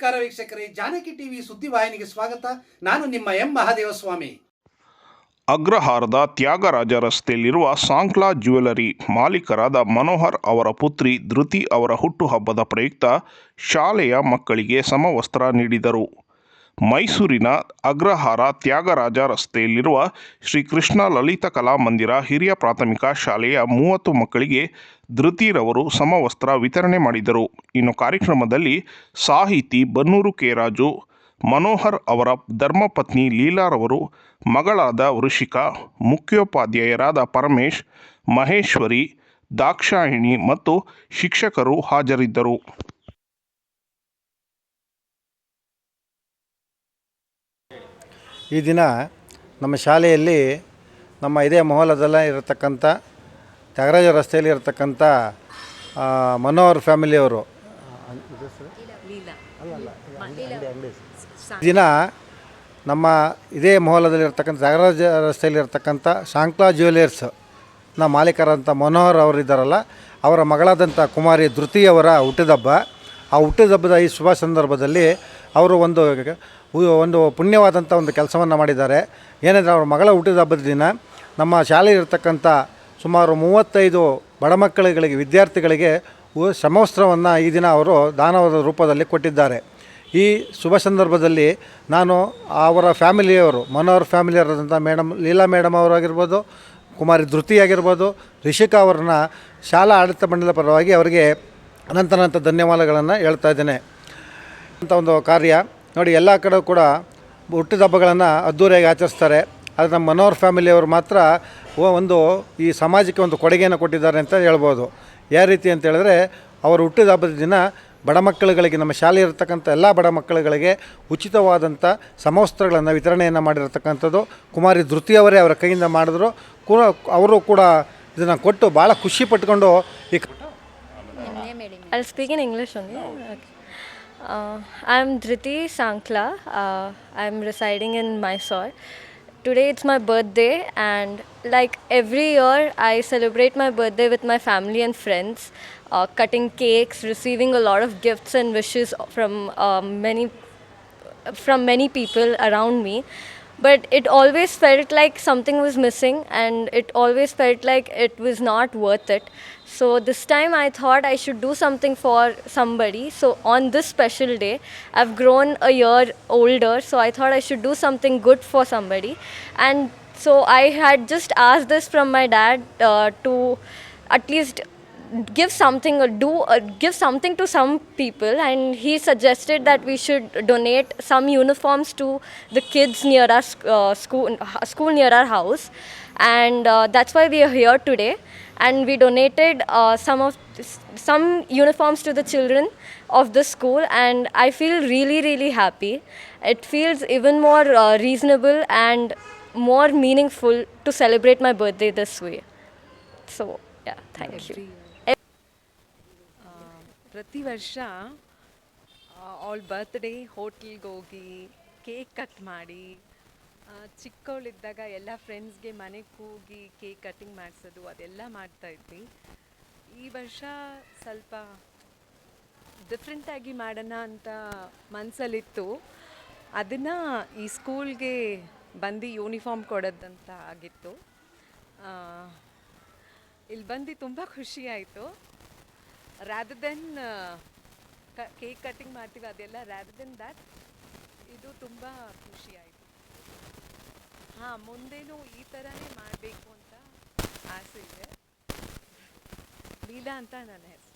ನಮಸ್ಕಾರ ವೀಕ್ಷಕರೇ, ಜಾನಕಿ ಟಿವಿ ಸುದ್ದಿವಾಹಿನಿಗೆ ಸ್ವಾಗತ. ನಾನು ನಿಮ್ಮ ಎಂ ಮಹಾದೇವಸ್ವಾಮಿ. ಅಗ್ರಹಾರದ ತ್ಯಾಗರಾಜ ರಸ್ತೆಯಲ್ಲಿರುವ ಸಾಂಕ್ಲಾ ಜ್ಯುವೆಲರಿ ಮಾಲೀಕರಾದ ಮನೋಹರ್ ಅವರ ಪುತ್ರಿ ಧೃತಿ ಅವರ ಹುಟ್ಟುಹಬ್ಬದ ಪ್ರಯುಕ್ತ ಶಾಲೆಯ ಮಕ್ಕಳಿಗೆ ಸಮವಸ್ತ್ರ ನೀಡಿದರು. ಮೈಸೂರಿನ ಅಗ್ರಹಾರ ತ್ಯಾಗರಾಜ ರಸ್ತೆಯಲ್ಲಿರುವ ಶ್ರೀ ಕೃಷ್ಣ ಲಲಿತ ಕಲಾ ಮಂದಿರ ಹಿರಿಯ ಪ್ರಾಥಮಿಕ ಶಾಲೆಯ ಮೂವತ್ತು ಮಕ್ಕಳಿಗೆ ಧೃತಿರವರು ಸಮವಸ್ತ್ರ ವಿತರಣೆ ಮಾಡಿದರು. ಇನ್ನು ಕಾರ್ಯಕ್ರಮದಲ್ಲಿ ಸಾಹಿತಿ ಬನ್ನೂರು ಕೆರಾಜು ಮನೋಹರ್ ಅವರ ಧರ್ಮಪತ್ನಿ ಲೀಲಾರವರು, ಮಗಳಾದ ವೃಷಿಕಾ, ಮುಖ್ಯೋಪಾಧ್ಯಾಯರಾದ ಪರಮೇಶ್, ಮಹೇಶ್ವರಿ, ದಾಕ್ಷಾಯಿಣಿ ಮತ್ತು ಶಿಕ್ಷಕರು ಹಾಜರಿದ್ದರು. ಈ ದಿನ ನಮ್ಮ ಶಾಲೆಯಲ್ಲಿ ನಮ್ಮ ಇದೇ ಮೊಹಲದಲ್ಲೇ ಇರತಕ್ಕಂಥ ತ್ಯಾಗರಾಜ ರಸ್ತೆಯಲ್ಲಿ ಇರತಕ್ಕಂಥ ಮನೋಹರ್ ಫ್ಯಾಮಿಲಿಯವರು ದಿನ ನಮ್ಮ ಇದೇ ಮೊಹಲದಲ್ಲಿರ್ತಕ್ಕಂಥ ತ್ಯಾಗರಾಜ ರಸ್ತೆಯಲ್ಲಿ ಇರತಕ್ಕಂಥ ಶಾಂಕ್ಲಾ ಜ್ಯುವೆಲರ್ಸ್ನ ಮಾಲೀಕರಂಥ ಮನೋಹರ್ ಅವರಿದ್ದಾರಲ್ಲ, ಅವರ ಮಗಳಾದಂಥ ಕುಮಾರಿ ಧೃತಿಯವರ ಹುಟ್ಟಿದಬ್ಬ. ಆ ಹುಟ್ಟಿದಬ್ಬದ ಈ ಶುಭ ಸಂದರ್ಭದಲ್ಲಿ ಅವರು ಒಂದು ಒಂದು ಪುಣ್ಯವಾದಂಥ ಒಂದು ಕೆಲಸವನ್ನು ಮಾಡಿದ್ದಾರೆ. ಏನೆಂದರೆ ಅವರ ಮಗಳ ಹುಟ್ಟಿದಬ್ಬದ ದಿನ ನಮ್ಮ ಶಾಲೆಯಲ್ಲಿರ್ತಕ್ಕಂಥ ಸುಮಾರು ಮೂವತ್ತೈದು ಬಡ ಮಕ್ಕಳುಗಳಿಗೆ, ವಿದ್ಯಾರ್ಥಿಗಳಿಗೆ ಸಮವಸ್ತ್ರವನ್ನು ಈ ದಿನ ಅವರು ದಾನವದ ರೂಪದಲ್ಲಿ ಕೊಟ್ಟಿದ್ದಾರೆ. ಈ ಶುಭ ಸಂದರ್ಭದಲ್ಲಿ ನಾನು ಅವರ ಫ್ಯಾಮಿಲಿಯವರು, ಮನೋಹರ್ ಫ್ಯಾಮಿಲಿಯವರಾದಂಥ ಮೇಡಮ್ ಲೀಲಾ ಮೇಡಮ್ ಅವರಾಗಿರ್ಬೋದು, ಕುಮಾರಿ ಧೃತಿ ಆಗಿರ್ಬೋದು, ರಿಷಿಕಾ ಅವರನ್ನ ಶಾಲಾ ಆಡಳಿತ ಮಂಡಳಿ ಪರವಾಗಿ ಅವರಿಗೆ ಅನಂತನಂತ ಧನ್ಯವಾದಗಳನ್ನು ಹೇಳ್ತಾ ಇದ್ದೇನೆ. ಅಂತ ಒಂದು ಕಾರ್ಯ. ನೋಡಿ, ಎಲ್ಲ ಕಡೆ ಕೂಡ ಹುಟ್ಟಿದ ಹಬ್ಬಗಳನ್ನು ಅದ್ದೂರಿಯಾಗಿ ಆಚರಿಸ್ತಾರೆ. ಆದರೆ ನಮ್ಮ ಮನೋಹರ್ ಫ್ಯಾಮಿಲಿಯವರು ಮಾತ್ರ ಒಂದು ಈ ಸಮಾಜಕ್ಕೆ ಒಂದು ಕೊಡುಗೆಯನ್ನು ಕೊಟ್ಟಿದ್ದಾರೆ ಅಂತ ಹೇಳ್ಬೋದು. ಯಾವ ರೀತಿ ಅಂತ ಹೇಳಿದ್ರೆ, ಅವರು ಹುಟ್ಟಿದ ಹಬ್ಬದ ದಿನ ಬಡ ಮಕ್ಕಳುಗಳಿಗೆ, ನಮ್ಮ ಶಾಲೆ ಇರತಕ್ಕಂಥ ಎಲ್ಲ ಬಡ ಮಕ್ಕಳುಗಳಿಗೆ ಉಚಿತವಾದಂಥ ಸಮವಸ್ತ್ರಗಳನ್ನು ವಿತರಣೆಯನ್ನು ಮಾಡಿರತಕ್ಕಂಥದ್ದು. ಕುಮಾರಿ ಧೃತಿಯವರೇ ಅವರ ಕೈಯಿಂದ ಮಾಡಿದ್ರು. ಕೂಡ, ಅವರು ಕೂಡ ಇದನ್ನು ಕೊಟ್ಟು ಭಾಳ ಖುಷಿ ಪಟ್ಕೊಂಡು ಈ I'll speak in English only. Okay. Uh, I'm Dhriti Sankla. Uh, I'm residing in Mysore. Today it's my birthday, and like every year, I celebrate my birthday with my family and friends, uh, cutting cakes, receiving a lot of gifts and wishes from uh, many from many people around me but it always felt like something was missing and it always felt like it was not worth it. So this time i thought i should do something for somebody. So on this special day i've grown a year older so i thought i should do something good for somebody. And so i had just asked this from my dad uh, to at least give something or do or give something to some people and he suggested that we should donate some uniforms to the kids near our uh, school school near our house. And uh, that's why we are here today. And we donated uh, some of some uniforms to the children of the school and i feel really really happy. It feels even more uh, reasonable and more meaningful to celebrate my birthday this way. So yeah thank you ಪ್ರತಿ ವರ್ಷ ಅವಳ birthday ಹೋಟ್ಲಿಗೆ ಹೋಗಿ cake cut ಮಾಡಿ ಚಿಕ್ಕವಳಿದ್ದಾಗ ಎಲ್ಲ ಫ್ರೆಂಡ್ಸ್ಗೆ ಮನೆಗೆ ಹೋಗಿ ಕೇಕ್ ಕಟ್ಟಿಂಗ್ ಮಾಡಿಸೋದು ಅದೆಲ್ಲ ಮಾಡ್ತಾ ಇದ್ವಿ. ಈ ವರ್ಷ ಸ್ವಲ್ಪ ಡಿಫ್ರೆಂಟಾಗಿ ಮಾಡೋಣ ಅಂತ ಮನಸ್ಸಲ್ಲಿತ್ತು ಅದನ್ನು ಈ ಸ್ಕೂಲ್ಗೆ ಬಂದು ಯೂನಿಫಾರ್ಮ್ ಕೊಡೋದಂತ ಆಗಿತ್ತು. ಇಲ್ಲಿ ಬಂದು ತುಂಬ ಖುಷಿಯಾಯಿತು ರ್ಯಾದರ್ ದೆನ್ ಕೇಕ್ ಕಟ್ಟಿಂಗ್ ಮಾಡ್ತೀವಿ ಅದೆಲ್ಲ ರ್ಯಾದರ್ ದೆನ್ ದ್ಯಾಟ್ ಇದು ತುಂಬ ಖುಷಿ ಆಯಿತು. ಹಾಂ, ಮುಂದೇನು ಈ ಥರನೇ ಮಾಡಬೇಕು ಅಂತ ಆಸೆ ಇದೆ. ಲೀಲಾ ಅಂತ ನನ್ನ ಹೆಸರು.